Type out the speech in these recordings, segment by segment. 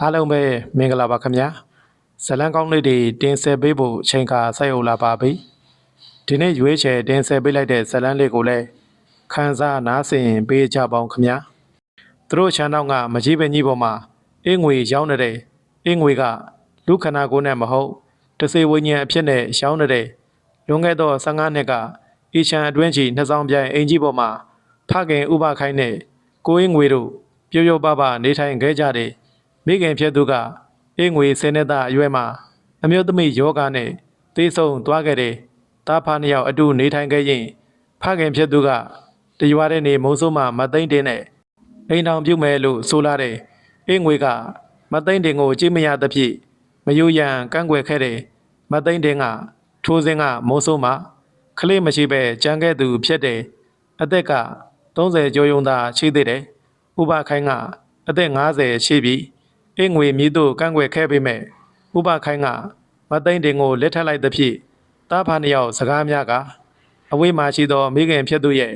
အားလုံးပဲမင်္ဂလာပါခင်ဗျာဇလန်းကောင်းလေးတွေတင်ဆက်ပေးဖို့အချိန်ခါဆက်ရောက်လာပါပြီဒီနေ့ရွေးချယ်တင်ဆက်ပေးလိုက်တဲ့ဇလန်းလေးကိုလည်းခန်းစားနားဆင်ပေးကြပါအောင်ခင်ဗျာသူတို့ချမ်းတော့ကမကြီးပဲကြီးပေါ်မှာအင်းငွေရောင်းနေတဲ့အင်းငွေကလူခန္ဓာကိုယ်နဲ့မဟုတ်တစေဝိညာဉ်အဖြစ်နဲ့ရောင်းနေတဲ့လွန်ခဲ့သော15နှစ်ကအီချန်အတွင်းကြီးနှစ်ဆောင်ပြိုင်အင်ကြီးပေါ်မှာဖခင်ဥပခိုင်းနဲ့ကိုအင်းငွေတို့ပြိုပြိုပပနေထိုင်ခဲ့ကြတဲ့ မိခင်ဖြစ်သူကအင်းငွေဆယ်နှစ်သားအရွယ်မှာအမျိုးသမီးယောဂနဲ့သေဆုံးသွားခဲ့တဲ့တာဖာနှစ်ယောက်အတူနေထိုင်ခဲ့ရင်ဖခင်ဖြစ်သူကတရွာတဲ့နေမုံဆိုးမှမသိမ့်တင်နဲ့အိမ်တော်ပြုတ်မယ်လို့ဆိုလာတဲ့အင်းငွေကမသိမ့်တင်ကိုကြည့်မရသဖြင့်မယိုရန်ကန့်ကွယ်ခဲ့တဲ့မသိမ့်တင်ကထိုးစင်းကမုံဆိုးမှခလေးမရှိပဲကြံခဲ့သူဖြစ်တဲ့အသက်က30ကျော်ယုံသာရှိသေးတယ်ဥပခိုင်းကအသက်50ရှိပြီ အင်းငွေမြည်တို့ကန့်ကွက်ခဲ့ပေမဲ့ဥပခိုင်းကမသိမ့်တင်ကိုလက်ထပ်လိုက်သဖြင့်တားဖာနှစ်ယောက်စကားများကအဝေးမှရှိသောမိခင်ဖြစ်သူရဲ့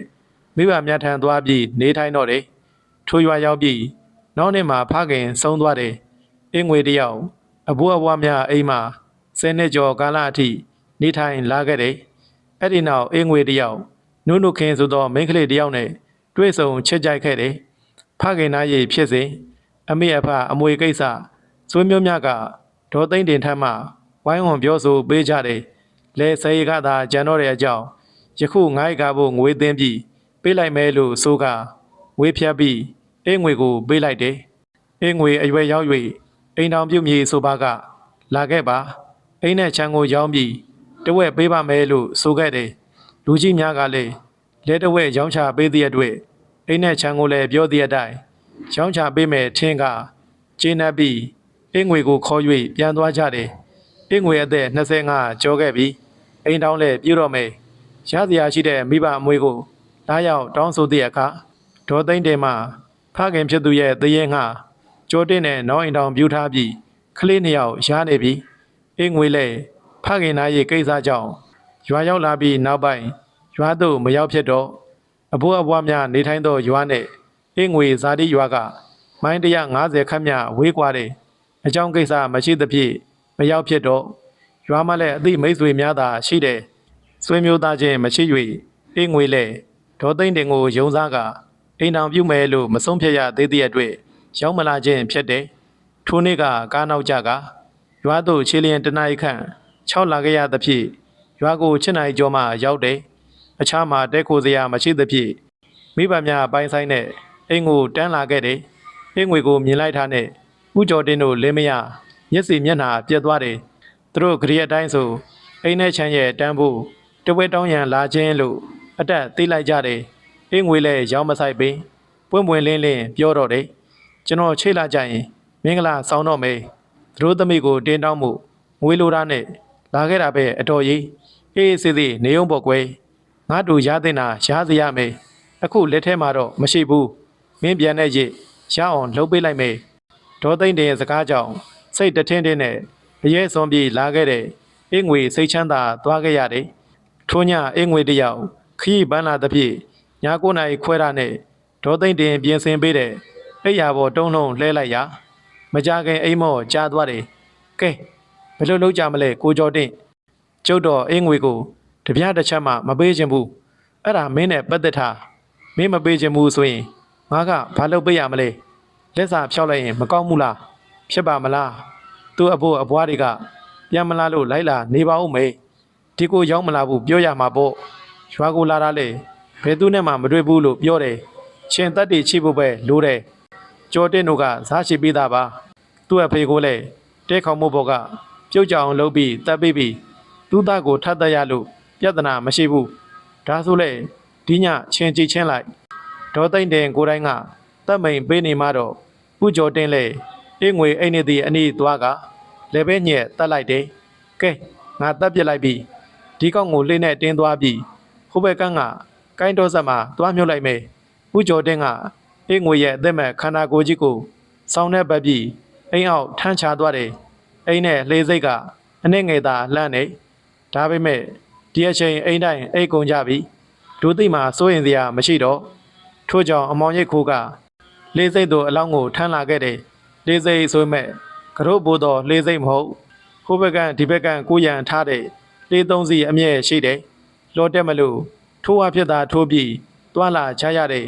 မိဘများထံသွားပြီးနေထိုင်တော့တယ်ထိုရွာရောက်ပြီးနောက်နေ့မှာဖခင်ဆုံးသွားတယ်အင်းငွေတစ်ယောက်အဘိုးအဘွားများအိမ်မှာဆယ်နှစ်ကျော်ကာလအထိနေထိုင်လာခဲ့တယ်အဲ့ဒီနောက်အင်းငွေတစ်ယောက်နုနုခင်းဆိုသောမိန်းကလေးတစ်ယောက်နဲ့တွေ့ဆုံချစ်ကြိုက်ခဲ့တယ်ဖခင်သားရည်ဖြစ်စဉ် အမေအဖအမွေကိစ္စဆွေးမျိုးများကဒေါ်သိမ့်တင်ထမ်းမှဝိုင်းဝန်းပြောဆိုပေးကြတယ်။လဲစေကသာကြံတော့တဲ့အကြောင်းယခုငိုင်းကားဖို့ငွေသိမ်းပြီးပေးလိုက်မယ်လို့ဆိုကဝေးဖြတ်ပြီးအင်းငွေကိုပေးလိုက်တယ်။အင်းငွေအရွယ်ရောက်၍အိမ်တော်ပြုတ်မြေဆိုပါက လာခဲ့ပါအိမ်နဲ့ချမ်းကိုရောင်းပြီးတဝက်ပေးပါမယ်လို့ဆိုခဲ့တယ်။လူကြီးများကလည်းလဲတဝက်ရောင်းချပေးသည့်အတွက်အိမ်နဲ့ချမ်းကိုလည်းပြောသည့်အတိုင်း ချောင်းချပေးမယ်ထင်းကကျင်းနှပ်ပြီးအင်းငွေကိုခေါ်၍ပြန်သွားကြတယ်။အင်းငွေအသက်25ကျော်ခဲ့ပြီ။အိမ်တောင်းလည်းပြည့်တော့မယ်။ရစရာရှိတဲ့မိဘအမွေကိုလာရောက်တောင်းဆိုသည့်အခါဒေါ်သိမ့်တယ်မှဖခင်ဖြစ်သူရဲ့တရေငှကျော်တင်နဲ့နောင်အိမ်တောင်ပြူထားပြီးကလေးနှစ်ယောက်ရားနေပြီ။အင်းငွေလည်းဖခင်သားရဲ့ကိစ္စကြောင့်ရွာရောက်လာပြီးနောက်ပိုင်းရွာသို့မရောက်ဖြစ်တော့အဘိုးအဘွားများနေထိုင်သောရွာနဲ့ အင်းငွေဇာတိရွာကမိုင်း150ခန့်မြဝေးကွာတဲ့အကြောင်းကိစ္စမရှိသဖြင့်မရောက်ဖြစ်တော့ရွာမှလည်းအသည့်မိတ်ဆွေများသာရှိတယ်ဆွေမျိုးသားချင်းမရှိ၍အင်းငွေလည်းဒေါ်သိမ့်တင်ကိုယုံစားကအိမ်တောင်ပြုမယ်လို့မဆုံးဖြတ်ရသေးသည့်အတွက်ရောက်မလာခြင်းဖြစ်တယ်ထိုနေ့ကကားနောက်ကြကရွာသို့ခြေလျင်တနအီခန့်6လာခဲ့ရသဖြင့်ရွာကိုချစ်နိုင်ကျော်မှရောက်တယ်အခြားမှာတဲခိုစရာမရှိသဖြင့်မိဘများအပိုင်းဆိုင်နဲ့ အိမ်ကိုတန်းလာခဲ့တယ်။အိမ်ငွေကိုမြင်လိုက်တာနဲ့ဥကျော်တင်းတို့လင်းမရမျက်စိမျက်နှာပြက်သွားတယ်။သူတို့ဂရီအတိုင်းဆိုအိမ်နဲ့ချမ်းရဲ့တန်းဖို့တဝဲတောင်းရန်လာခြင်းလို့အတက်သိလိုက်ကြတယ်။အိမ်ငွေလည်းရောင်းမဆိုင်ပင်ပွင့်ပွင့်လင်းလင်းပြောတော့တယ်။ကျွန်တော်ချိတ်လာကြရင်မင်္ဂလာဆောင်တော့မယ်။သူတို့သမီးကိုတင်းတောင်းမှုငွေလိုတာနဲ့လာခဲ့တာပဲအတော်ကြီးအေးစေးသေးနေုံပေါ့ကွယ်ငါတို့ရတဲ့နာရစေရမယ်။အခုလက်ထဲမှာတော့မရှိဘူး မင်းပြန်တဲ့ရစ်ရအောင်လှုပ်ပေးလိုက်မယ်ဒေါ်သိမ့်တင်ရဲ့စကားကြောင့်စိတ်တထင်းထင်းနဲ့အရေးစွန်ပြေလာခဲ့တဲ့အင်းငွေစိတ်ချမ်းသာသွားခဲ့ရတယ်ထို့ညအင်းငွေတယောက်ခရီးပန်းလာသဖြင့်ညာကိုနိုင်ခွဲတာနဲ့ဒေါ်သိမ့်တင်ပြင်ဆင်ပေးတဲ့အိယာပေါ်တုံးလုံးလှဲလိုက်ရာမကြခင်အိမ်မော့ကြားသွားတယ်ကဲဘယ်လိုလုပ်ကြမလဲကိုကျော်တင့်ကျုပ်တော်အင်းငွေကိုတပြားတစ်ချက်မှမပေးခြင်းဘူးအဲ့ဒါမင်းနဲ့ပတ်သက်ထားမင်းမပေးချင်ဘူးဆိုရင် ငါကဘာလုပ်ပေးရမလဲလက်စာဖြောက်လိုက်ရင်မကောင်းဘူးလားဖြစ်ပါမလားသူ့အဖို့အဘွားတွေကပြန်မလာလို့လိုက်လာနေပါဦးမေဒီကိုရောက်မလာဘူးပြောရမှာပေါ့ရွာကိုလာတာလေဘယ်သူနဲ့မှမတွေ့ဘူးလို့ပြောတယ်ရှင်တက်တီချိဖို့ပဲလိုတယ်ကြော်တင်တို့ကစားရှိပေးတာပါသူ့အဖေကိုလည်းတဲခေါင်မို့ဘောကပြုတ်ကြအောင်လုပ်ပြီးတက်ပြီးပြီးသူ့သားကိုထပ်တက်ရလို့ပြဿနာမရှိဘူးဒါဆိုလေဒီညချင်းကြည့်ချင်းလိုက် ဒေါ်သိမ့်တင်ကိုယ်တိုင်းကတပ်မိန်ပေးနေမှတော့ပူကျော်တင်လေအင်းငွေအိမ်နေသည့်အနီးသွားကလည်းပဲညက်တက်လိုက်တယ်ကဲငါတက်ပြစ်လိုက်ပြီဒီကောင်ကိုလေးနဲ့တင်းသွားပြီဟိုဘက်ကန်းကကိုင်းတော်ဆက်မှာသွားမြုပ်လိုက်မယ်ပူကျော်တင်ကအင်းငွေရဲ့အသက်မဲ့ခန္ဓာကိုယ်ကြီးကိုစောင်းတဲ့ပတ်ပြီးအိမ်အောက်ထမ်းချသွားတယ်အိမ်နဲ့လေစိတ်ကအနှဲ့ငယ်သာလှမ်းနေဒါပေမဲ့ဒီအချိန်အိမ်တိုင်းအိတ်ကုန်ကြပြီလူသိမှစိုးရင်စရာမရှိတော့ ထို့ကြောင့်အမောင်ရိတ်ခိုးကလေးစိတ်တို့အလောင်းကိုထမ်းလာခဲ့တယ်လေးစိတ်ဆိုမဲ့ကရုပ်ဘိုးတော်လေးစိတ်မဟုတ်ဟိုဘက်ကဒီဘက်ကကိုရန်ထားတဲ့လေးသုံးစီအမြဲရှိတယ်လောတက်မလို့ထိုးအဖြစ်သာထိုးပြီးတွာလာချရတဲ့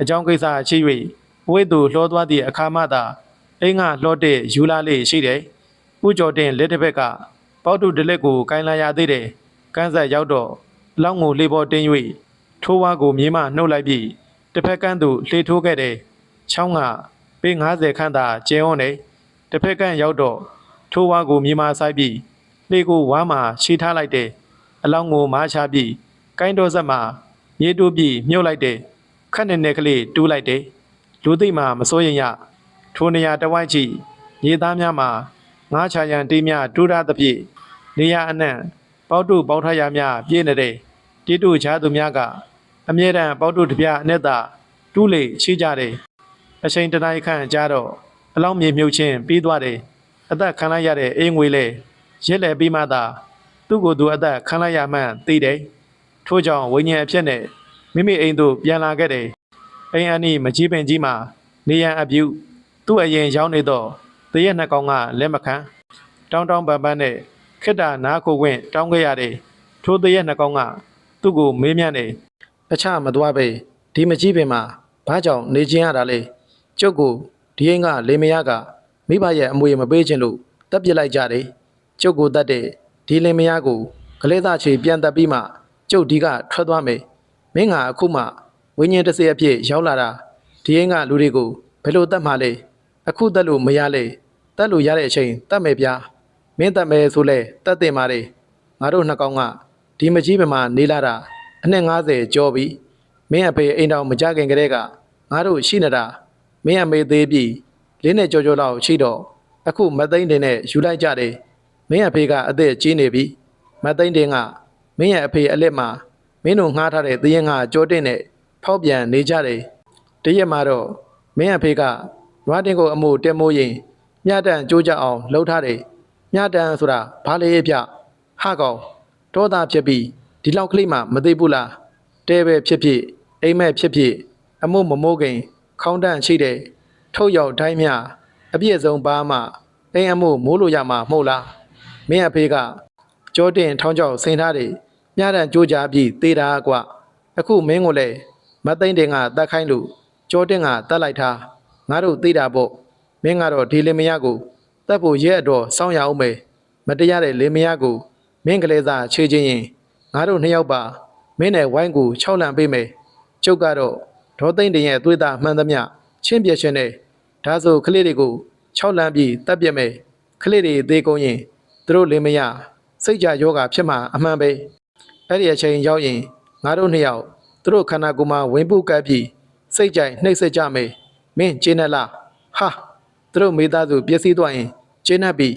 အကြောင်းကိစ္စရှိ၍ဝိတုလှောသွားသည့်အခါမှသာအိမ်ကလှောတဲ့ယူလာလေးရှိတယ်ဥကျော်တင်လက်တစ်ဘက်ကပေါတုတလက်ကိုကိုင်းလာရသေးတယ်ကန်းဆက်ရောက်တော့အလောင်းကိုလေးပေါ်တင်း၍ထိုးဝါကိုမြေမှနှုတ်လိုက်ပြီး တစ်ဖက်ကန်းသို့လှေထိုးခဲ့တယ်ချောင်းကပေ90ခန့်သာကျင်းဝန်းနေတစ်ဖက်ကန်းရောက်တော့ထိုးဝါကိုမြေမှဆိုင်ပြီးလှေကိုဝါမှရှီထားလိုက်တယ်အလောင်းကိုမားချပြီးကိုင်းတော်ဆက်မှမြေတိုးပြီးမြုပ်လိုက်တယ်ခက်နေနေကလေးတူးလိုက်တယ်လူသိမှမစိုးရင်ရထိုနေရာတစ်ဝိုက်ကြည့်မြေသားများမှာငါးချရန်တေးများတူးရသဖြင့်နေရအနှံ့ပေါတုပေါထရများပြည့်နေတဲ့တိတုချားသူများက အမြဲတမ်းပေါတုတပြအနဲ့သာတူးလေချိကြတယ်အချိန်တစ်တိုင်းခန့်ကြာတော့အလောင်းမြေမြုပ်ခြင်းပြီးသွားတယ်အသက်ခံလိုက်ရတဲ့အိမ်ငွေလေရက်လေပြီးမှသာသူ့ကိုယ်သူအသက်ခံလိုက်ရမှန်းသိတယ်ထို့ကြောင့်ဝိညာဉ်အဖြစ်နဲ့မိမိအိမ်သို့ပြန်လာခဲ့တယ်အိမ်အနီးမကြီးပင်ကြီးမှာနေရန်အပြုသူ့အရင်ရောက်နေတော့တရက်နှစ်ကောင်ကလက်မခံတောင်းတောင်းပန်ပန်နဲ့ခိတ္တနားခိုခွင့်တောင်းခဲ့ရတယ်ထိုတရက်နှစ်ကောင်ကသူ့ကိုမေးမြန်းတယ် တခြားမသွားပဲဒီမကြီးပင်မှာဘာကြောင့်နေခြင်းရတာလဲကျုပ်ကိုဒီအိမ်ကလေမယားကမိဘရဲ့အမွေမပေးခြင်းလို့တပ်ပစ်လိုက်ကြတယ်ကျုပ်ကိုတတ်တဲ့ဒီလေမယားကိုကလေးသားချေပြန်တက်ပြီးမှကျုပ်ဒီကထွက်သွားမယ်မင်းကအခုမှဝိညာဉ်တစ်စေအဖြစ်ရောက်လာတာဒီအိမ်ကလူတွေကိုဘယ်လိုတတ်မှလဲအခုတက်လို့မရလေတက်လို့ရတဲ့အချိန်တတ်မယ်ဗျာမင်းတက်မယ်ဆိုလဲတတ်တင်ပါလေငါတို့နှစ်ကောင်ကဒီမကြီးပမာနေလာတာ အနှစ်90ကျော်ပြီမင်းအဖေအိမ်တော်မကြခင်ကတည်းကငါတို့ရှိနေတာမင်းအမေသေးပြီလေးနဲ့ကြောကြောလောက်ရှိတော့အခုမသိန်းတင်နဲ့ယူလိုက်ကြတယ်မင်းအဖေကအသက်ကြီးနေပြီမသိန်းတင်ကမင်းရဲ့အဖေအလက်မှာမင်းတို့ငှားထားတဲ့သရင်ကကြောတင်နဲ့ဖောက်ပြန်နေကြတယ်တရက်မှာတော့မင်းအဖေကနွားတင်ကိုအမှုတက်မိုးရင်မြတ်တန်ကြိုးကြအောင်လှုပ်ထားတယ်မြတ်တန်ဆိုတာဘာလေပြဟကောင်တောသားဖြစ်ပြီး ဒီလောက်ကလေးမှမသိဘူးလားတဲပဲဖြစ်ဖြစ်အိမ်မက်ဖြစ်ဖြစ်အမှုမမိုးခင်ခေါင်းတန့်ရှိတယ်ထုတ်ရောက်တိုင်းမြအပြည့်စုံပါမှအိမ်အမှုမိုးလို့ရမှာမဟုတ်လားမင်းအဖေကကြောတင်ထောင်းချောက်ဆင်ထားတယ်မြတ်တန်ကြိုးကြပြီးသေးတာကွအခုမင်းကိုလည်းမသိမ့်တင်ကတတ်ခိုင်းလို့ကြောတင်ကတတ်လိုက်တာငါတို့သိတာပေါ့မင်းကတော့ဒီလင်မယားကိုတတ်ဖို့ရဲအတော်စောင့်ရအောင်မယ်မတရားတဲ့လင်မယားကိုမင်းကလေးစားချေချင်းရင် ငါတို့နှစ်ယောက်ပါမင်းနဲ့ဝိုင်းကို၆လံပေးမယ်ကျုပ်ကတော့ဒေါသိမ့်တင်ရဲ့သွေးသားမှန်သမျှချင်းပြရှင်နဲ့ဒါဆိုကလေးတွေကို၆လံပြီးတတ်ပြမယ်ကလေးတွေသေးကုန်ရင်သူတို့လင်မယားစိတ်ကြယောဂဖြစ်မှာအမှန်ပဲအဲ့ဒီအချိန်ရောက်ရင်ငါတို့နှစ်ယောက်သူတို့ခန္ဓာကိုယ်မှာဝင်ပုတ်ကပ်ပြီးစိတ်ကြိုက်နှိပ်စက်ကြမယ်မင်းကျင်းနဲ့လားဟာသူတို့မိသားစုပျက်စီးသွားရင်ကျင်းနဲ့ပြီ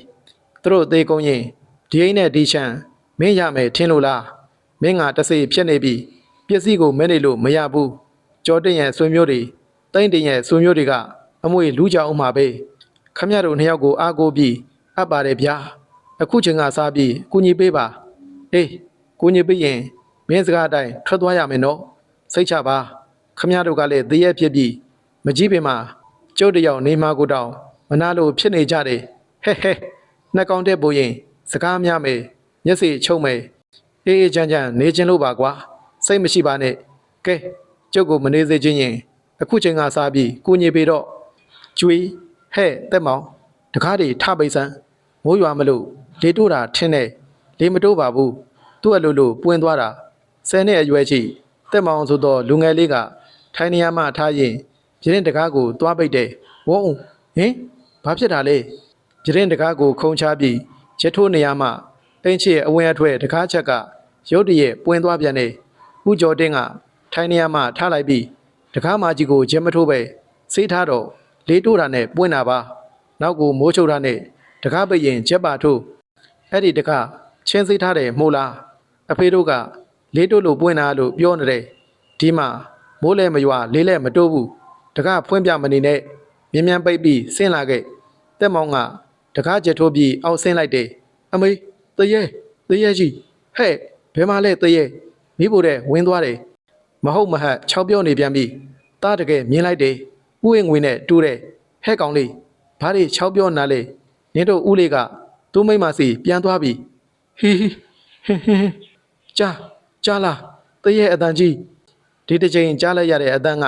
သူတို့သေးကုန်ရင်ဒီအိမ်နဲ့ဒီချမ်းမင်းရမယ်ထင်လို့လား မင်းကတစေဖြစ်နေပြီပျက်စီးကိုမဲနေလို့မရဘူးကြောတင်ရဲ့ဆွေမျိုးတွေတိမ့်တင်ရဲ့ဆွေမျိုးတွေကအမွေလူကြအောင်မှာပဲခမရတို့နှစ်ယောက်ကိုအားကိုးပြီးအပ်ပါတယ်ဗျာအခုချိန်ကစားပြီးကုညီပေးပါအေးကုညီပေးရင်မင်းစကားအတိုင်းထွက်သွားရမယ်နော်စိတ်ချပါခမရတို့ကလည်းတည့်ရဲ့ဖြစ်ပြီးမကြီးပင်မှာကျုပ်တယောက်နေမှာကိုတောင်မနာလို့ဖြစ်နေကြတယ်ဟဲ့ဟဲ့နှက်ကောင်းတဲ့ပိုရင်စကားများမယ်မျက်စိချုပ်မယ် အေးအေးချမ်းချမ်းနေခြင်းလို့ပါကွာစိတ်မရှိပါနဲ့ကဲကျုပ်ကိုမနေစေခြင်းရင်အခုချိန်ကစားပြီးကုညီပေတော့ကျွေးဟဲ့တက်မောင်တကားတွေထပိတ်ဆန်းမိုးရွာမလို့လေတိုးတာထင်းနေလေမတိုးပါဘူးသူ့အလိုလိုပွင့်သွားတာဆယ်နှစ်အရွယ်ရှိတက်မောင်ဆိုတော့လူငယ်လေးကထိုင်းနေရမှထားရင်ပြရင်တကားကိုသွားပိတ်တယ်ဝုန်းဟင်ဘာဖြစ်တာလဲပြရင်တကားကိုခုံချပြီးရထိုးနေရမှ အင်းချေအဝင်အထွက်တကားချက်ကရုတ်တရက်ပွင့်သွားပြန်တယ်ဥကျော်တင်းကထိုင်းနေရမှထားလိုက်ပြီးတကားမကြီးကိုဂျဲမထိုးပဲစေးထားတော့လေးတိုးတာနဲ့ပွင့်တာပါနောက်ကိုမိုးချုပ်တာနဲ့တကားပိတ်ရင်ချက်ပါထိုးအဲ့ဒီတကားချင်းစေးထားတယ်မို့လားအဖေတို့ကလေးတိုးလို့ပွင့်တာလို့ပြောနေတယ်ဒီမှာမိုးလဲမရွာလေးလဲမတိုးဘူးတကားဖွင့်ပြမနေနဲ့မြ мян ပိတ်ပြီးဆင်းလာခဲ့တက်မောင်ကတကားချက်ထိုးပြီးအောက်ဆင်းလိုက်တယ်အမေ တရေတရေကြီးဟဲ့ဘယ်မှာလဲတရေမိဖို့တဲ့ဝင်းသွားတယ်မဟုတ်မဟတ်၆ပြောနေပြန်ပြီတားတကယ်မြင်လိုက်တယ်ဥယျငွေနဲ့တူးတယ်ဟဲ့ကောင်လေးဘာတွေချောက်ပြောနာလဲနင်တို့ဦးလေးကသူ့မိမစီပြန်သွားပြီဟီဟီဟင်းဟင်းကြားကြားလားတရဲ့အတန်ကြီးဒီတစ်ချိန်ကြားလိုက်ရတဲ့အတန်က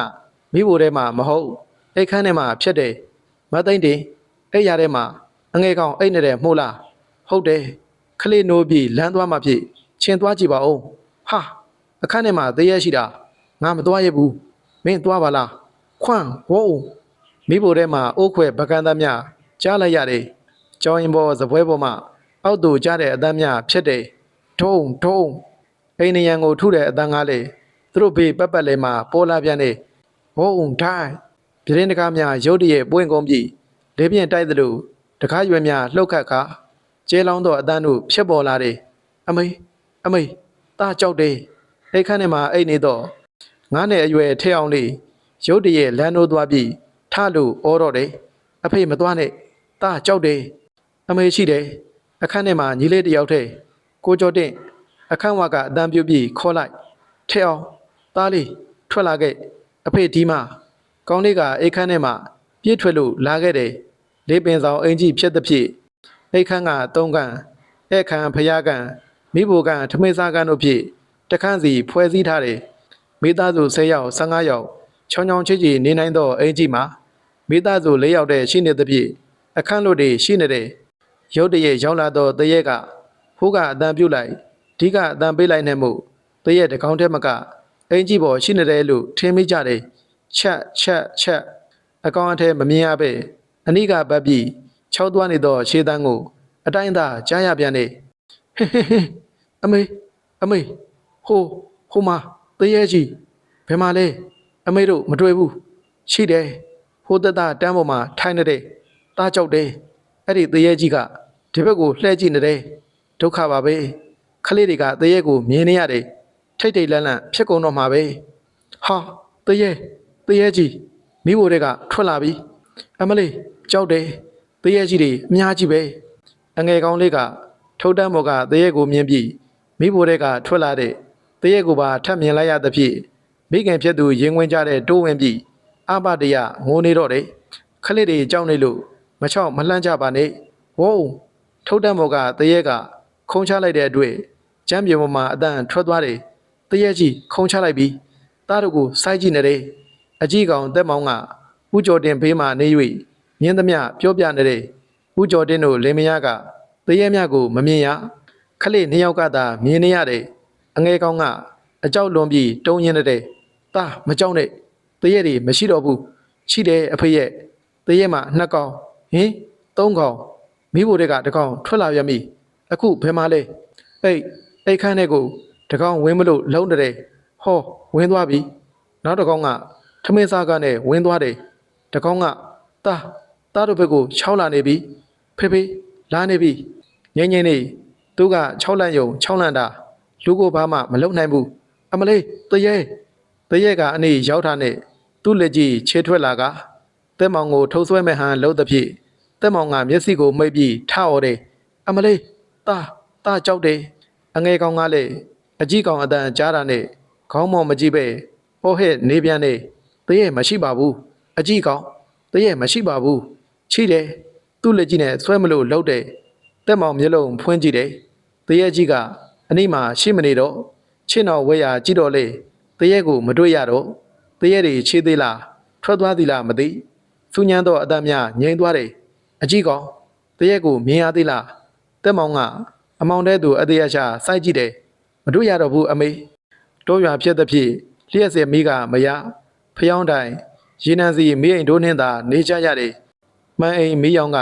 မိဖို့ထဲမှာမဟုတ်အိတ်ခမ်းထဲမှာဖြစ်တယ်မသိမ့်တင်အိတ်ရထဲမှာအငယ်ကောင်အိတ်နေတဲ့မှုလားဟုတ်တယ် ခလေးနိုးပြီးလမ်းသွားမှဖြစ်ချင်းသွားကြည့်ပါဦးဟာအခန်းထဲမှာတရဲ့ရှိတာငါမသွားရဘူးမင်းသွားပါလားခွန့်ဝိုးမိဖို့ထဲမှာအိုးခွဲပကန်းသားများကြားလိုက်ရတယ်ကြောင်းရင်ပေါ်စပွဲပေါ်မှာအောက်တူကြားတဲ့အတန်းများဖြစ်တယ်ထုံထုံအိန္ဒိယံကိုထုတဲ့အတန်းကားလေသူတို့ဘေးပတ်ပတ်လဲမှာပေါ်လာပြန်နေဝုံတိုင်းပြင်းတကားများရုတ်တရက်ပွင့်ကုန်ပြီးလေးပြင်းတိုက်သလိုတကားရွယ်များလှုပ်ခတ်ခါ ကျဲလောင်းသောအတန်းတို့ဖြစ်ပေါ်လာတယ်အမေအမေတာကြောက်တယ်အိတ်ခန်းထဲမှာအိတ်နေတော့ငါးနဲ့အရွယ်ထဲအောင်လေးရုတ်တရက်လမ်းတို့သွားပြီးထလို့ဩတော့တယ်အဖေမသွားနဲ့တာကြောက်တယ်အမေရှိတယ်အခန်းထဲမှာညီလေးတစ်ယောက်တည်းကိုကျော်တင့်အခန်းဝကအတန်းပြုတ်ပြီးခေါ်လိုက်ထဲအောင်သားလေးထွက်လာခဲ့အဖေဒီမှာကောင်းလေးကအိတ်ခန်းထဲမှာပြည့်ထွက်လို့လာခဲ့တယ်လေးပင်ဆောင်အင်ကြီးဖြစ်သည်ဖြစ် အိတ်ခန်းကသုံးကန်ဧကန်ဖျားကန်မိဘကန်ထမင်းစားကန်တို့ဖြင့်တခန်းစီဖွဲ့စည်းထားတယ်မိသားစု10ယောက်15ယောက်ချောင်းချောင်းချစ်ချစ်နေနိုင်သောအင်ကြီးမှာမိသားစု4ယောက်တည်းရှိနေသဖြင့်အခန်းလို့တွေရှိနေတယ်ရုတ်တရက်ရောက်လာသောတရက်ကဟိုးကအတန်ပြုတ်လိုက်ဒီကအတန်ပေးလိုက်နေမှုတရက်တကောင်းတည်းမကအင်ကြီးပေါ်ရှိနေတယ်လို့ထင်မိကြတယ်ချက်ချက်ချက်အကောင်အထည်မမြင်ရပဲအနိကပတ်ပြီး ခြောက်သွားနေသောရှေးတန်းကို အတိုင်းသာကြားရပြန်နေဟင်းဟင်းဟင်းအမေအမေဟိုဟိုမှာတရေကြီးဘယ်မှာလဲအမေတို့မတွေ့ဘူးရှိတယ်ဟိုတက်တာတန်းပေါ်မှာထိုင်နေတယ်တားကြောက်တယ်အဲ့ဒီတရေကြီးကဒီဘက်ကိုလှည့်ကြည့်နေတယ်ဒုက္ခပါပဲခလေးတွေကတရေကိုမြင်နေရတယ်ထိတ်ထိတ်လန့်လန့်ဖြစ်ကုန်တော့မှာပဲဟာတရေတရေကြီးမိဘတွေကထွက်လာပြီအမလေးကြောက်တယ် တရေကြီးတွေအများကြီးပဲအငယ်ကောင်းလေးကထုတ်တန်းဘော်ကတရေကိုမြင်ပြီးမိဘတွေကထွက်လာတဲ့တရေကိုပါထပ်မြင်လိုက်ရသဖြင့်မိခင်ဖြစ်သူရင်ဝင်ကြတဲ့တိုးဝင်ပြီးအဘတရငိုနေတော့တယ်ခလေးတွေကြောက်နေလို့မချောက်မလှမ်းကြပါနဲ့ဝုန်းထုတ်တန်းဘော်ကတရေကခုံချလိုက်တဲ့အတွက်ကျမ်းပြေပေါ်မှာအတန်ထွက်သွားတယ်တရေကြီးခုံချလိုက်ပြီးသားတို့ကိုစိုက်ကြည့်နေတယ်အကြီးကောင်တက်မောင်းကဥကျော်တင်ဘေးမှနေ၍ မြင်းသမျှပြောပြနေတယ်ဥကျော်တင်တို့လင်မယားကတရေမြကိုမမြင်ရခလေးနှစ်ယောက်ကသာမြင်နေရတယ်အငယ်ကောင်ကအကြောက်လွန်ပြီးတုံးရင်းနေတဲ့သားမကြောက်နဲ့တရေတွေမရှိတော့ဘူးရှိတယ်အဖေရဲ့တရေမှာနှစ်ကောင်ဟင်သုံးကောင်မိဖို့တွေကတကောင်ထွက်လာပြန်ပြီအခုဘယ်မှာလဲအိတ်အိတ်ခန်းထဲကိုတကောင်ဝင်းမလို့လုံးတဲ့ဟောဝင်းသွားပြီနောက်တကောင်ကထမင်းစားကနဲ့ဝင်းသွားတယ်တကောင်ကတာ တာတို့ဘက်ကိုချောင်းလာနေပြီဖေဖေလာနေပြီငိမ့်ငိမ့်နေသူက6လန့်ယုံ6လန့်တာလူကိုဘာမှမလုံနိုင်ဘူးအမလေးတရေတရေကအအနေရောက်တာနဲ့သူ့လက်ကြီးခြေထွက်လာကတက်မောင်ကိုထုံဆွဲမဲ့ဟန်လှုပ်သဖြင့်တက်မောင်ကမျက်စိကိုမိတ်ပြီးထအော်တယ်အမလေးတာတာကြောက်တယ်အငယ်ကောင်ကလည်းအကြီးကောင်အတန်ကြားတာနဲ့ခေါင်းမောင်မကြည့်ပဲဟိုဟဲ့နေပြန်နေတရေမရှိပါဘူးအကြီးကောင်တရေမရှိပါဘူး ချိတယ်သူ့လက်ကြီးနဲ့ဆွဲမလို့လှုပ်တယ်တက်မောင်မျက်လုံးဖွင့်ကြည့်တယ်တရေကြီးကအနိမှာရှိမနေတော့ချစ်တော်ဝဲရကြည့်တော့လေတရေကိုမတွေ့ရတော့တရေတွေချေးသေးလားထွက်သွားသည်လားမသိစူညမ်းတော့အတမ်းများငြိမ်သွားတယ်အကြီးကောင်တရေကိုမြင်ရသေးလားတက်မောင်ကအမောင်တဲ့သူအသေးအချာစိုက်ကြည့်တယ်မတွေ့ရတော့ဘူးအမေတိုးရွာဖြစ်သည်ဖြင့်လျှက်စဲမိကမရဖျောင်းတိုင်ရေနံစီမိအိမ်တို့နှင်းသာနေကြရတယ် မှန်အိမ်မိယောင်က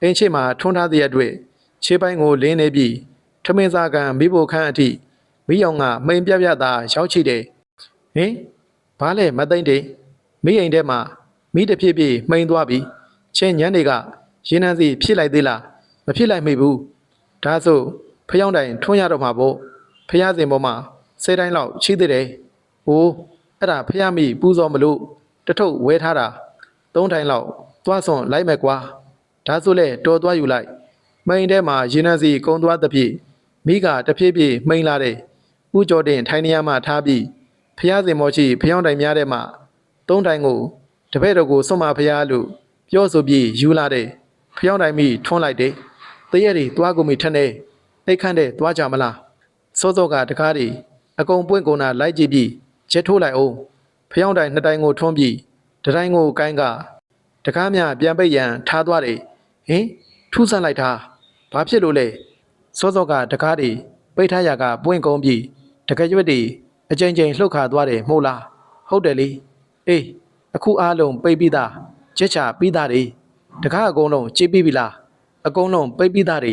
အိမ်ချိတ်မှာထွန်းထားသည့်အတွက်ခြေပိုင်းကိုလင်းနေပြီးထမင်းစားကန်မိဖို့ခန့်အထိမိယောင်ကမိန်ပြပြသာရောက်ချိတယ်ဟင်ဘာလဲမသိမ့်တယ်မိအိမ်ထဲမှာမိတစ်ဖြစ်ဖြစ်မှိန်သွားပြီချင်းညန်းတွေကရေနံစီဖြစ်လိုက်သေးလားမဖြစ်လိုက်မိဘူးဒါဆိုဖျောင်းတိုင်ထွန်းရတော့မှာပေါ့ဖျားစင်ပေါ်မှာဆယ်တိုင်းလောက်ချိသေးတယ်။အိုးအဲ့ဒါဖျားမိပူဇော်မလို့တထုပ်ဝဲထားတာသုံးတိုင်းလောက် သွားစွန်လိုက်မယ်ကွာ။ဒါဆိုလေတော်သွားယူလိုက်။မိန်ထဲမှာရေနံစီကုံသွားသဖြင့်မိကတဖြည်းဖြည်းမှိန်လာတယ်။ဥကျော်တင်ထိုင်နေရမှထားပြီးဖျားစင်မောရှိဖျောင်းတိုင်များထဲမှာသုံးတိုင်းကိုတပည့်တော်ကိုစွန့်မဖျားလို့ပြောဆိုပြီးယူလာတယ်ဖျောင်းတိုင်းမိထွန်းလိုက်တယ်တရက်တွေသွားကုန်ပြီထက်နေအိတ်ခန့်တဲ့သွားကြမလားစောစောကတကားတွေအကုန်ပွင့်ကုန်တာလိုက်ကြည့်ပြီးချက်ထိုးလိုက်အောင်ဖျောင်းတိုင်းနှစ်တိုင်းကိုထွန်းပြီးတတိုင်းကိုကိုင်းက တကားများပြန်ပိတ်ရန်ထားသွားတယ်ဟင်ထူးဆန်းလိုက်တာဘာဖြစ်လို့လဲစောစောကတကားတွေပိတ်ထားရကပွင့်ကုန်ပြီးတကယ်ရွက်တွေအကြိမ်ကြိမ်လှုပ်ခါသွားတယ်မဟုတ်လားဟုတ်တယ်လေအေးအခုအားလုံးပိတ်ပြီးသားချက်ချပြီးသားတွေတကားအကုန်လုံးကြည့်ပြီးပြီလားအကုန်လုံးပိတ်ပြီးသားတွေ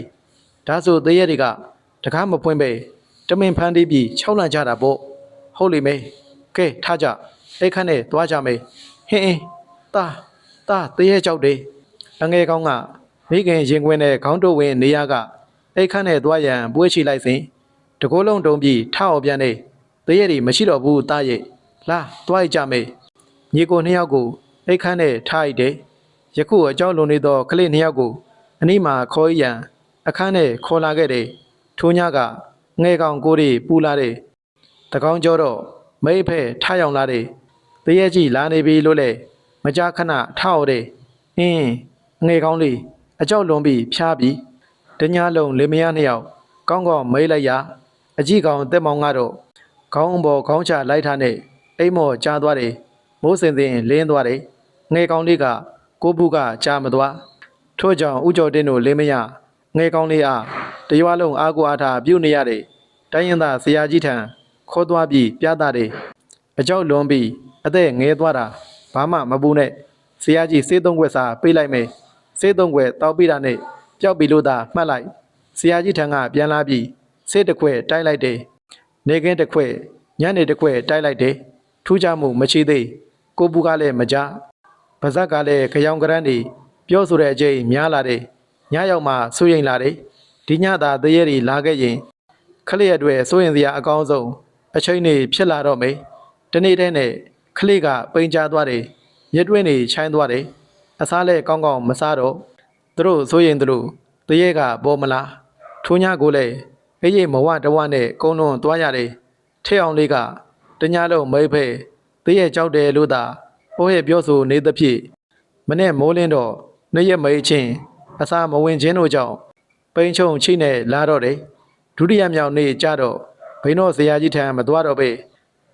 ဒါဆိုတရက်တွေကတကားမဖွင့်ပဲတမင်ဖန်တီးပြီး၆လန့်ကြတာပေါ့ဟုတ်လိမ့်မယ်ကဲထားကြအိတ်ခန့်နဲ့သွားကြမယ်ဟင်းအင်းတာ တာတရက်ကြောက်တယ်အငယ်ကောင်းကမိခင်ရင်ခွင်းနဲ့ခေါင်းတို့ဝင်နေရကအိတ်ခန့်နဲ့သွားရန်ပွေးချလိုက်စဉ်တကိုးလုံးတုံးပြီးထအောင်ပြန်နေတရက်တွေမရှိတော့ဘူးတာရဲ့လာသွားကြမယ်ညီကိုနှစ်ယောက်ကိုအိတ်ခန့်နဲ့ထားလိုက်တယ်ယခုအကြောင်းလုံးနေသောကလေးနှစ်ယောက်ကိုအနီးမှာခေါ်ရန်အခန်းနဲ့ခေါ်လာခဲ့တယ်ထိုးညကငဲကောင်ကိုရီပူလာတဲ့တကောင်းကျော်တော့မိဖဲထားရောင်လာတဲ့တရက်ကြီးလာနေပြီလို့လေ မကြခဏထောက်တဲ့ဟင်းငဲကောင်းလေးအကြောက်လွန်ပြီးဖျားပြီးတညာလုံးလေမယားနှစ်ယောက်ကောင်းကောင်းမိတ်လိုက်ရအကြည့်ကောင်တက်မောင်ကတော့ခေါင်းပေါ်ခေါင်းချလိုက်ထားနဲ့အိမ်မော်ကြားသွားတယ်မိုးစင်စင်လင်းသွားတယ်ငဲကောင်းလေးကကိုဘူးကကြားမသွားထို့ကြောင့်ဥကြော်တင်းတို့လင်းမရငဲကောင်းလေးအားတရွာလုံးအားကိုအားထားပြုတ်နေရတဲ့တိုင်းရင်သားဆရာကြီးထံခေါ်သွားပြီးပြသတဲ့အကြောက်လွန်ပြီးအသက်ငဲသွားတာ ဘာမှမပူနဲ့ဆရာကြီးစေးသုံးခွက်စာပေးလိုက်မယ်စေးသုံးခွက်တောက်ပြီးတာနဲ့ပျောက်ပြီလို့သာမှတ်လိုက်ဆရာကြီးထံကပြန်လာပြီးစေးတစ်ခွက်တိုက်လိုက်တယ်နေကင်းတစ်ခွက်ညနေတစ်ခွက်တိုက်လိုက်တယ်ထူးခြားမှုမရှိသေးကိုပူကလည်းမကြပါဇက်ကလည်းကြောင်ကရန်းတွေပြောဆိုတဲ့အချိန်များလာတယ်။ညရောက်မှစိုးရိမ်လာတယ်။ဒီညသာတရေရီလာခဲ့ရင်ခလေးရဲ့အတွက်စိုးရင်စရာအကောင်းဆုံးအချိန်တွေဖြစ်လာတော့မယ်။ဒီနေ့တည်းနဲ့ ခလေးကပိန်ချသွားတယ်။မြက်တွင်းတွေချိုင်းသွားတယ်။အစားလည်းကောင်းကောင်းမစားတော့သူတို့စိုးရင်သူတို့တရေကပေါ်မလား။ထိုးညကိုလည်းအေးရိပ်မဝတဝနဲ့ကုန်းလွန်သွားရတယ်။ထဲအောင်လေးကတညလုံးမိတ်ဖဲတရေကြောက်တယ်လို့သာဟိုးရဲ့ပြောဆိုနေသဖြင့်မနဲ့မိုးလင်းတော့နှစ်ရက်မိတ်ချင်းအစာမဝင်ခြင်းတို့ကြောင့်ပိန်ချုံချိနဲ့လာတော့တယ်ဒုတိယမြောက်နေ့ကျတော့ဘိန်းတော်ဆရာကြီးထံမသွားတော့ပဲ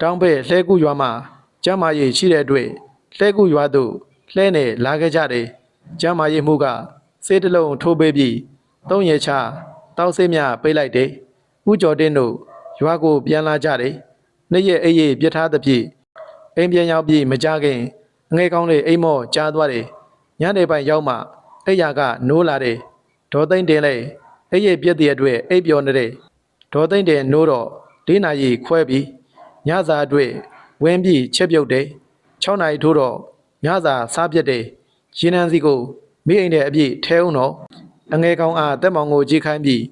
တောင်းပဲလှဲကူရွာမှာ ကျမ်းမာရေးရှိတဲ့အတွက်လှဲကူရွာသို့လှဲနဲ့လာခဲ့ကြတယ်ကျမ်းမာရေးမှုကစေးတစ်လုံးထိုးပေးပြီးသုံးရချတောက်ဆေးများပေးလိုက်တယ်ဥကျော်တင်းတို့ရွာကိုပြန်လာကြတယ်နေ့ရက်အေးအေးပြစ်ထားသဖြင့်အိမ်ပြန်ရောက်ပြီးမကြခင်အငယ်ကောင်းလေးအိမ်မော့ကြားသွားတယ်။ညနေပိုင်းရောက်မှအိယာကနိုးလာတယ်။ဒေါ်သိမ့်တင်လေအိရဲ့ပြက်တဲ့အတွက်အိပ်ပျော်နေတဲ့ဒေါ်သိမ့်တင်နိုးတော့၄နာရီခွဲပြီးညစာအတွက် ဝင်းပြီးချက်ပြုတ်တယ်။6နာရီထိုးတော့ညစာစားပြတ်တယ်။ရင်းနှန်းစီကိုမိအိမ်တဲ့အပြည့်ထဲအောင်တော့အငယ်ကောင်းအားတက်မောင်ကိုကြည့်ခိုင်းပြီး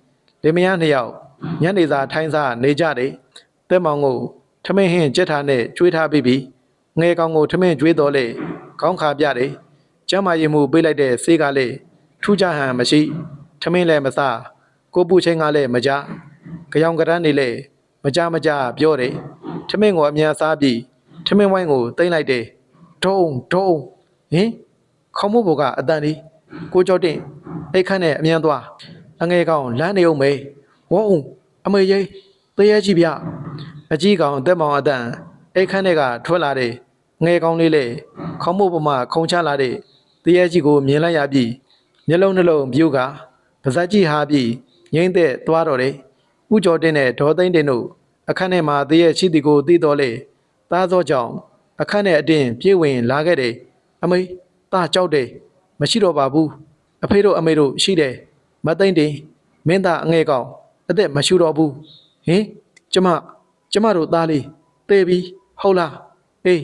လင်မယားနှစ်ယောက်ညနေစာထိုင်းစားနေကြတယ်။တက်မောင်ကိုထမင်းဟင်းကြက်ထားနဲ့ကျွေးထားပြီးပြီငယ်ကောင်ကိုထမင်းကျွေးတော်လေခေါင်းခါပြတယ်ကျမ်းမာရေးမှုပေးလိုက်တဲ့ဆေးကလည်းထူးခြားဟန်မရှိ ထမင်းလည်းမစားကိုပူချင်းကလည်းမကြကြောင်ကရန်းနေလေမကြမကြပြောတယ် ထမင်းကိုအမြန်စားပြီးထမင်းဝိုင်းကိုတိမ့်လိုက်တယ်ဒုံဒုံဟင်ခေါမိုးဘောကအတန်ဒီကိုကြောတင်အိတ်ခန့်နဲ့အမြန်သွားအငယ်ကောင်လမ်းနေအောင်မေဝုံအမေကြီးတရေကြီးဗျအကြီးကောင်အသက်မောင်အတန်အိတ်ခန့်တွေကထွက်လာတဲ့ငယ်ကောင်လေးလေခေါမိုးပေါ်မှာခုံချလာတဲ့တရေကြီးကိုမြင်လိုက်ရပြီးမျက်လုံးနှလုံးပြူကပါဇက်ကြီးဟာပြီးငိမ့်သက်သွားတော့တယ်ဥကျော်တင်နဲ့ဒေါ်သိန်းတင်တို့ အခန်းထဲမှာတရေရှိတီကိုတီးတော်လေသားသောကြောင့်အခန်းထဲအတင်းပြေးဝင်လာခဲ့တယ်အမေသားကြောက်တယ်မရှိတော့ပါဘူးအဖေတို့အမေတို့ရှိတယ်မသိမ့်တင်မင်းသားအငဲကောင်အသက်မရှိတော့ဘူးဟင်ကျမကျမတို့သားလေးတေးပြီဟုတ်လားအေး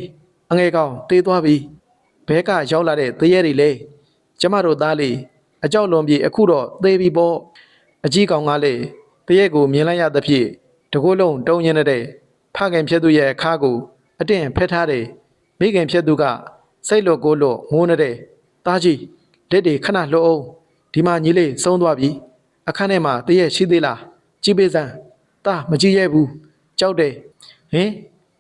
အငဲကောင်တေးသွားပြီဘဲကရောက်လာတဲ့တရေတွေလေကျမတို့သားလေးအကြောက်လွန်ပြီးအခုတော့သေပြီပေါ့အကြီးကောင်ကလေတရက်ကိုမြင်လိုက်ရသဖြင့် တကိုယ်လုံးတုံးရင်းတဲ့ဖခင်ဖြစ်သူရဲ့အခါကို အတင်းဖက်ထားတယ်မိခင်ဖြစ်သူကစိတ်လွတ်ကိုလွတ်ငိုးနေတဲ့တားကြီးလက်တွေခဏလှုပ်အောင်ဒီမှာညီလေးဆုံးသွားပြီအခန်းထဲမှာတရက်ရှိသေးလားကြည်ပေးစမ်းတာမကြည့်ရဘူးကြောက်တယ်ဟင်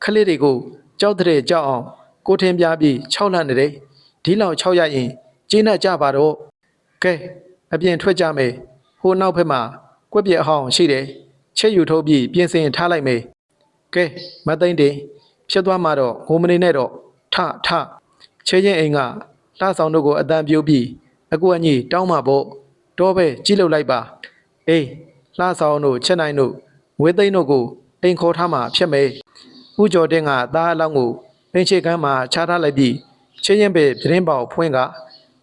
ခလေးတွေကိုကြောက်တဲ့ကြောက်အောင်ကိုထင်းပြပြီး၆လန့်နေတယ်ဒီလောက်၆ရရင်ကျင်းနဲ့ကြပါတော့ကဲအပြင်ထွက်ကြမယ်ဟိုနောက်ဖက်မှာကွက်ပြက်အဟောင်းရှိတယ် ချက်ယူထုတ်ပြီးပြင်ဆင်ထားလိုက်မယ်ကဲမသိမ့်တင်ဖြစ်သွားမှာတော့ဟိုမနေနဲ့တော့ထထချဲချင်းအိမ်ကလှဆောင်တို့ကိုအတန်ပြိုးပြီးအကူအညီတောင်းမှာပေါ့တော့ပဲကြည့်လို့လိုက်ပါအေးလှဆောင်တို့ချက်နိုင်တို့ငွေသိန်းတို့ကိုအိမ်ခေါ်ထားမှာဖြစ်မယ်ဦးကျော်တင်ကသားအလောင်းကိုအိမ်ချေကမ်းမှာချထားလိုက်ပြီးချင်းရင်ပဲပြင်းပေါဖွင့်က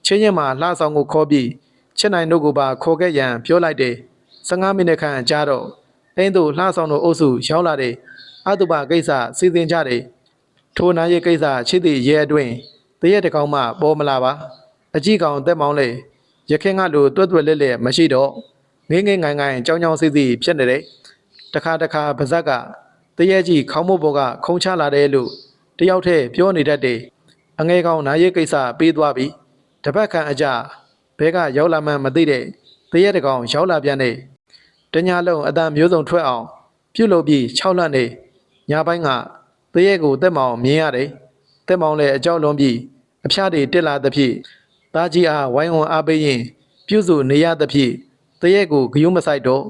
ချင်းရင်မှာလှဆောင်ကိုခေါ်ပြီးချက်နိုင်တို့ကိုပါခေါ်ခဲ့ရန်ပြောလိုက်တယ်15မိနစ်ခန့်ကြာတော့ အိမ်သို့လှဆောင်တို့အုပ်စုရောက်လာတယ်အတုပါကိစ္စစီစဉ်ကြတယ်ထိုနာရဲ့ကိစ္စချစ်သည့်ရဲအတွင်းတရက်တစ်ကောင်မှပေါ်မလာပါအကြည့်ကောင်တက်မောင်းလေရခင်ကလိုတွတ်တွတ်လက်လက်မရှိတော့ငင်းငင်းငိုင်ငိုင်ကြောင်ကြောင်စီစီဖြစ်နေတယ်တခါတခါပါဇက်ကတရက်ကြီးခေါင်းမို့ဘောကခုံချလာတယ်လို့တယောက်တည်းပြောနေတတ်တယ်အငယ်ကောင်နာရဲ့ကိစ္စပေးသွားပြီတပတ်ခန့်အကြာဘဲကရောက်လာမှန်းမသိတဲ့တရက်တစ်ကောင်ရောက်လာပြန်တယ် တညာလုံးအတန်မျိုးစုံထွက်အောင် ပြုတ်လုပ်ပြီး၆လနေညပိုင်းကတရက်ကိုတက်မောင်မြင်ရတယ်။တက်မောင်လည်းအကြောက်လွန်ပြီးအဖျားတွေတက်လာသဖြင့်တာကြီးအားဝိုင်းဝန်းအားပေးရင် ပြုစုနေရသဖြင့်တရက်ကိုဂယုမဆိုင်တော့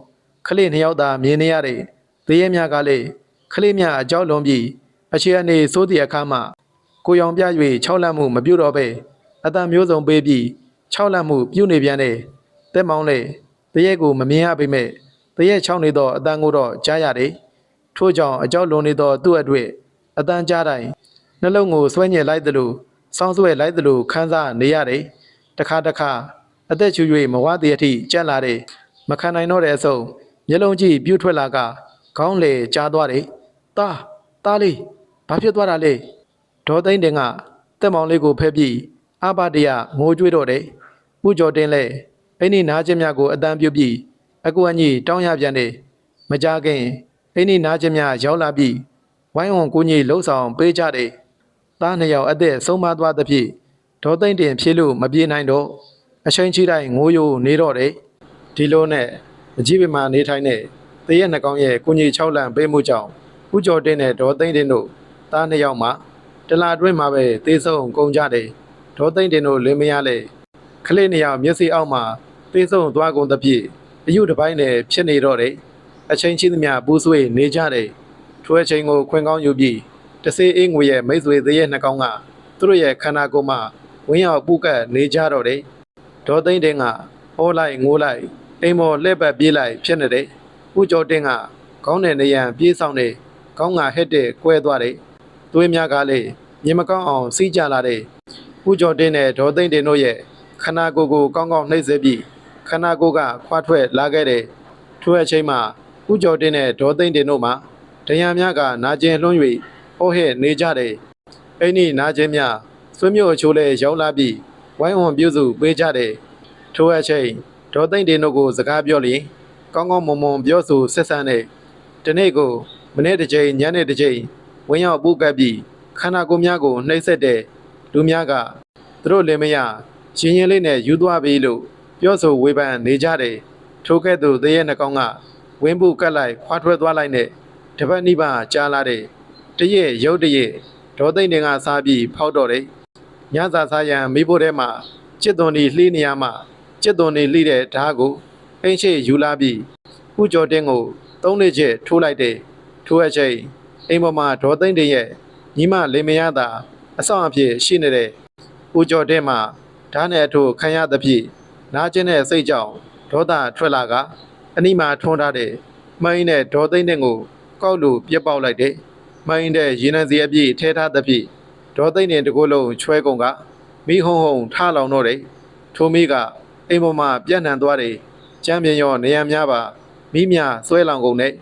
ခလေးနှစ်ယောက်သာမြင်နေရတဲ့တရက်များကလည်းခလေးများအကြောက်လွန်ပြီးအခြေအနေစိုးတဲ့အခါမှာကိုရောင်ပြ၍၆လန့်မှုမပြုတ်တော့ပဲအတန်မျိုးစုံပေးပြီး၆လန့်မှုပြုတ်နေပြန်တယ်။တက်မောင်လည်းတရက်ကိုမမြင်ရပေမဲ့ တရက်ချောင်းနေတော့အတန်ကိုတော့ကြားရတယ်။ထို့ကြောင့်အကြောက်လွန်နေသောသူ့အတွက်အတန်းကြားတိုင်းနှလုံးကိုဆွဲညစ်လိုက်သလိုစောင်းဆွဲလိုက်သလိုခန်းစားနေရတယ်။တခါတခါအသက်ချူ၍မဝသေးအထိကြက်လာတဲ့မခံနိုင်တော့တဲ့အဆုံးမျက်လုံးကြည့်ပြူးထွက်လာကခေါင်းလေကြားသွားတယ်။တာတာလေးဘာဖြစ်သွားတာလဲ။ဒေါ်သိန်းတင်ကတက်မောင်လေးကိုဖဲပြီးအဘတရငိုကြွေးတော့တယ်။ဥကျော်တင်လဲအဲ့ဒီနားချင်းများကိုအတန်းပြုတ်ပြီး အကူအညီတောင်းရပြန်တယ်။မကြခင်အိန္ဒိနာချင်းများရောက်လာပြီးဝိုင်းဝန်းကိုကြီးလှုပ်ဆောင်ပေးကြတယ်။သားနှစ်ယောက်အသက်ဆုံးမသွားသဖြင့်ဒေါ်သိမ့်တင်ဖြေလို့မပြေနိုင်တော့အချိန်ကြီးတိုင်းငိုးယိုနေတော့တယ်။ဒီလိုနဲ့အကြီးပင်မာနေထိုင်တဲ့တရက်နှကောင်ရဲ့ကိုကြီး၆လံပေးမှုကြောင့်ဥကျော်တင်နဲ့ဒေါ်သိမ့်တင်တို့သားနှစ်ယောက်မှတလာအတွင်းမှာပဲသေဆုံးကုန်ကြတယ်။ဒေါ်သိမ့်တင်တို့လင်းမရလေခလေးနှစ်ယောက်မျက်စိအောက်မှာသေဆုံးသွားကုန်သဖြင့် အယုတစ်ပိုင်းနဲ့ဖြစ်နေတော့တယ်။အချိန်ချင်းသမျှပူးဆွေးနေကြတယ်။ထိုအချိန်ကိုခွင်ကောင်းယူပြီးတစေးအင်းငွေရဲ့မိတ်ဆွေသေးရဲ့နှကောင်ကသူတို့ရဲ့ခန္ဓာကိုယ်မှာဝင်းရောက်ပူကတ်နေကြတော့တယ်။ဒေါ်သိန်းတင်ကဟောလိုက်ငိုးလိုက်အိမ်မော်လှည့်ပတ်ပြေးလိုက်ဖြစ်နေတယ်။ဦးကျော်တင်ကခေါင်းနဲ့နေရန်ပြေးဆောင်နေခေါင်းကဟက်တဲ့ကွဲသွားတယ်။သွေးများကလည်းမြေမကောင်းအောင်စီးကြလာတယ်။ဦးကျော်တင်နဲ့ဒေါ်သိန်းတင်တို့ရဲ့ခန္ဓာကိုယ်ကိုကောင်းကောင်းနှိပ်စက်ပြီး ခန္ဓာကိုယ်ကခွာထွက်လာခဲ့တယ်။ထိုအချိန်မှာဥကျော်တင်နဲ့ဒေါ်သိမ့်တင်တို့မှာတရားများကနာကျင်လွှမ်း၍ဟောဟဲ့နေကြတယ်။အဲ့ဒီနာကျင်များဆွေမျိုးအချိုးလဲရောက်လာပြီးဝိုင်းဝန်းပြုစုပေးကြတယ်။ထိုအချိန်ဒေါ်သိမ့်တင်တို့ကိုစကားပြောလျင်ကောင်းကောင်းမွန်မွန်ပြောဆိုဆက်ဆံတဲ့ဒီနေ့ကိုမနေ့တစ်ချိန်ညနေတစ်ချိန်ဝင်းရောက်ပူကပ်ပြီးခန္ဓာကိုယ်များကိုနှိမ့်ဆက်တဲ့လူများကသူတို့လည်းမရရှင်ရင်လေးနဲ့ယူသွားပြီလို့ ပြောဆိုဝေဖန်နေကြတယ်။ ထိုကဲ့သို့တရဲနှကောင်ကဝင်းပုကတ်လိုက်ခွာထွက်သွားလိုက်နဲ့တပတ်နိဗ္ဗာန်ကြားလာတဲ့တရက်ရုတ်တရက်ဒေါ်သိမ့်တင်ကစားပြီးဖောက်တော့တယ်ညစာစားရန်မိဖို့ထဲမှာจิตသွန်ဒီလှီးနေရမှာจิตသွန်ဒီလှီးတဲ့ဓာတ်ကိုအိမ်ရှိယူလာပြီးဥကျော်တင်းကိုသုံးလေးချက်ထိုးလိုက်တယ်ထိုးအချိန်အိမ်ပေါ်မှာဒေါ်သိမ့်တင်ရဲ့ညီမလေမရတာအဆောင်အဖြစ်ရှိနေတဲ့ဥကျော်တင်းမှာဓာတ်နဲ့အထိုးခံရသဖြင့် နာကျင်တဲ့စိတ်ကြောင့်ဒေါသထွက်လာကအနီးမှာထွန်းထားတဲ့မိုင်းနဲ့ဒေါ်သိမ့်တဲ့ကိုကောက်လို့ပြက်ပေါက်လိုက်တယ်။မိုင်းတဲ့ရေနံစီအပြည့်ထဲထားသဖြင့်ဒေါ်သိမ့်တဲ့တကူလုံးချွဲကုန်ကမိဟုံဟုံထလောင်တော့တယ်။ထိုမိကအိမ်ပေါ်မှာပြန့်နှံ့သွားတယ်။ကျမ်းပြင်ရောနေရများပါမိမြဆွဲလောင်ကုန်တဲ့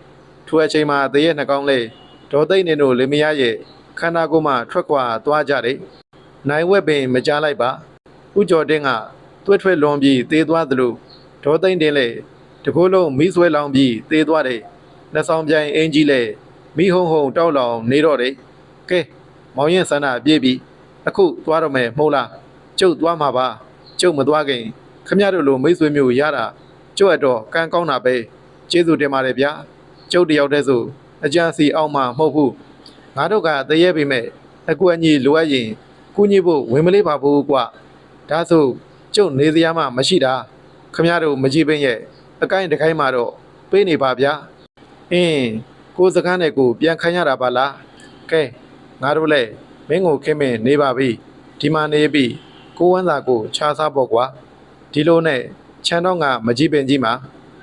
ထိုအချိန်မှာတရက်နှကောင်းလေးဒေါ်သိမ့်နေတို့လေမရရဲ့ခန္ဓာကိုယ်မှထွက်ခွာသွားကြတယ်။နိုင်ဝက်ပင်မကြားလိုက်ပါ။ဥကျော်တင်းက တွဲထွက်လွန်ပြီးသေသွားသလိုဒေါ်သိမ့်တင်လေတကိုယ်လုံးမိဆွဲလောင်ပြီးသေသွားတယ်။လက်ဆောင်ပြိုင်အင်ကြီးလည်းမိဟုံဟုံတောက်လောင်နေတော့တယ်။ကဲမောင်ရင်ဆန္ဒပြေးပြီအခုသွားတော့မယ်မဟုတ်လား။ကျုပ်သွားမှာပါ။ကျုပ်မသွားခင်ခမရတို့လိုမိတ်ဆွေမျိုးရတာကျုပ်အတော့ကံကောင်းတာပဲ။ကျေးဇူးတင်ပါတယ်ဗျာ။ကျုပ်တယောက်တည်းဆိုအကြံစီအောင်မှာမဟုတ်ဘူး။ငါတို့ကတရေပေမဲ့အကူအညီလိုအပ်ရင်ကုညီဖို့ဝင်မလေးပါဘူးကွာ။ဒါဆို ကျုပ်နေစရာမှမရှိတာခမရတို့မကြည့်ပင်ရဲ့အကိုင်းတကိုင်းမှာတော့ပေးနေပါဗျာအင်းကိုယ်စကားနဲ့ကိုပြန်ခံရတာပါလားကဲငါတို့လည်းမင်းကိုခင်မင်နေပါပြီဒီမှာနေပြီကိုဝမ်းသာကိုခြားစားပေါ့ကွာဒီလိုနဲ့ခြံတော့ငါမကြည့်ပင်ကြီးမှာ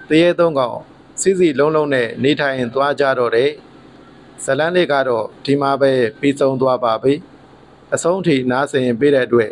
တရေသုံးကောင်စီစီလုံးလုံးနဲ့နေထိုင်သွားကြတော့တယ်ဇလန်းလေးကတော့ဒီမှာပဲပြီးဆုံးသွားပါပြီအဆုံးထိနားဆင်ပေးတဲ့အတွက်